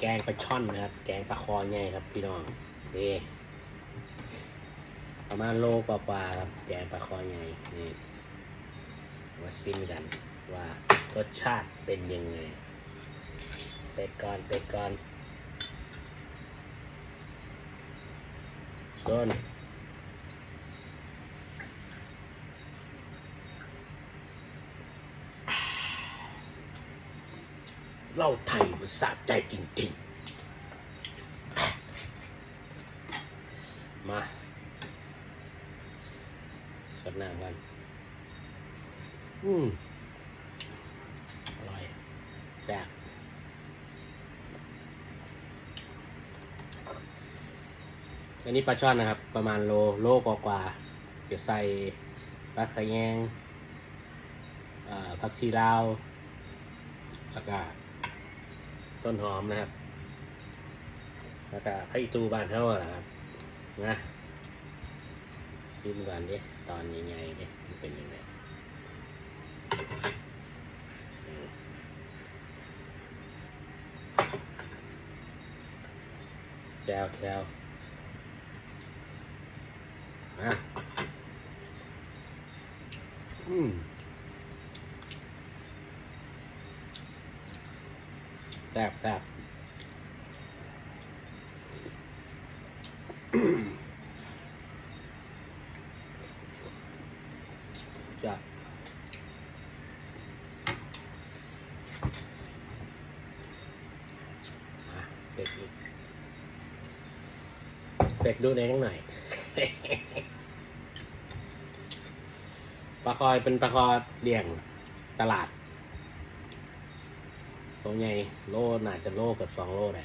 แกงปลาช่อนนะครับ แกงปลาคอไงครับ พี่น้องนี่ประมาณโลกว่าๆครับ แกงปลาคอไงนี่มาซิมกันว่ารสชาติเป็นยังไงเป็ดก่อนเป็ดก่อนส่วน เหล่าไทยมันสะใจจริงๆ มาสดน้ำกันอืมอร่อยแซ่บอันนี้ปลาช่อนนะครับ ประมาณโลโลกว่าๆจะใส่ปลาขยงอ่อผักชีลาวแล้วก็ ต้นหอมนะครับ แล้วก็พระอิตูบานเท่าไหร่ครับนะซิมก่อนดิตอนใหญ่ๆดิมันเป็นยังไงแจวแจวอะอืม แซ่บแซ่บจะอะเป็ดอีกเป็ดดูในข้างหน่อยปลาคอยเป็นปลาคอเลี้ยงตลาด ตัวใหญ่โลน่าจะโลกับสองโลได้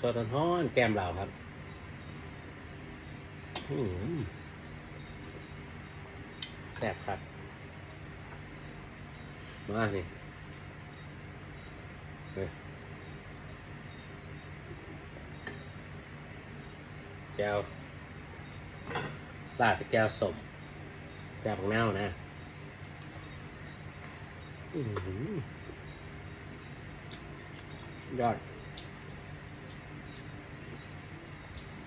สดร้อนแก้มเราครับแซ่บครับ มานี่เฮ้ยแก้ว ลาดไปแก้วสมแก้วของเน่านะอยอด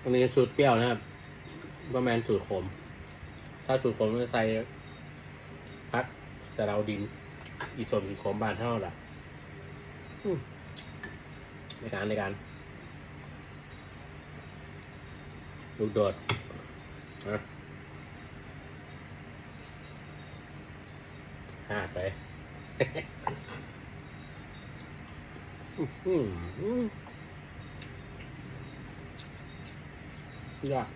อันนี้สูตรเปรี้ยวนะครับประมาณสูตรขม ถ้าสูตรขมจะใส่พักสะเราดิน อีสมอีขมบานเท่าไหร่อืมในการในการลูกโดดนะ หาไปอืมอืมยอด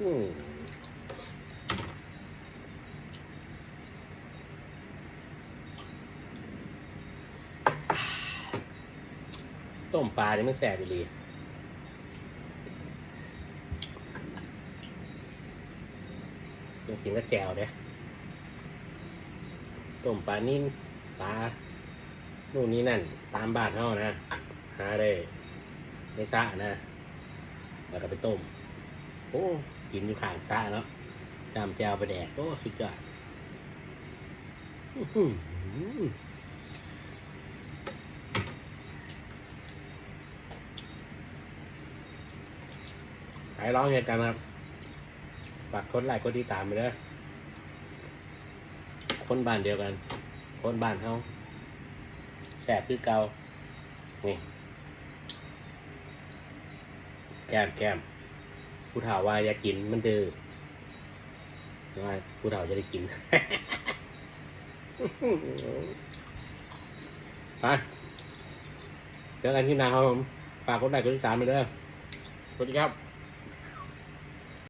อืมต้มปลาเนี่ยมันแสบไปเลยต้อง กินกับแจวเนี่ยต้มปลานิ่มปลานู่นนี่นั่น ตามบ้านเฮานะ หาได้ในสระนะ แล้วก็ไปต้ม โอ้ กินอยู่ข้างสระเนาะจำแจวไปแดก โอ้ สุดยอดไปร้องเหตุกันครับ ฝากกดไลค์กดติดตามไปเด้อคนบ้านเดียวกัน คนบ้านเขาแสบคือเกานี่ แกมแกมผู้เฒ่าว่าอยากินมันดื้อว่าผู้เฒ่าจะได้กินไปเจอกันที่นาครับผมฝากกดไลค์กดติดตามไปเด้อสวัสดีครับ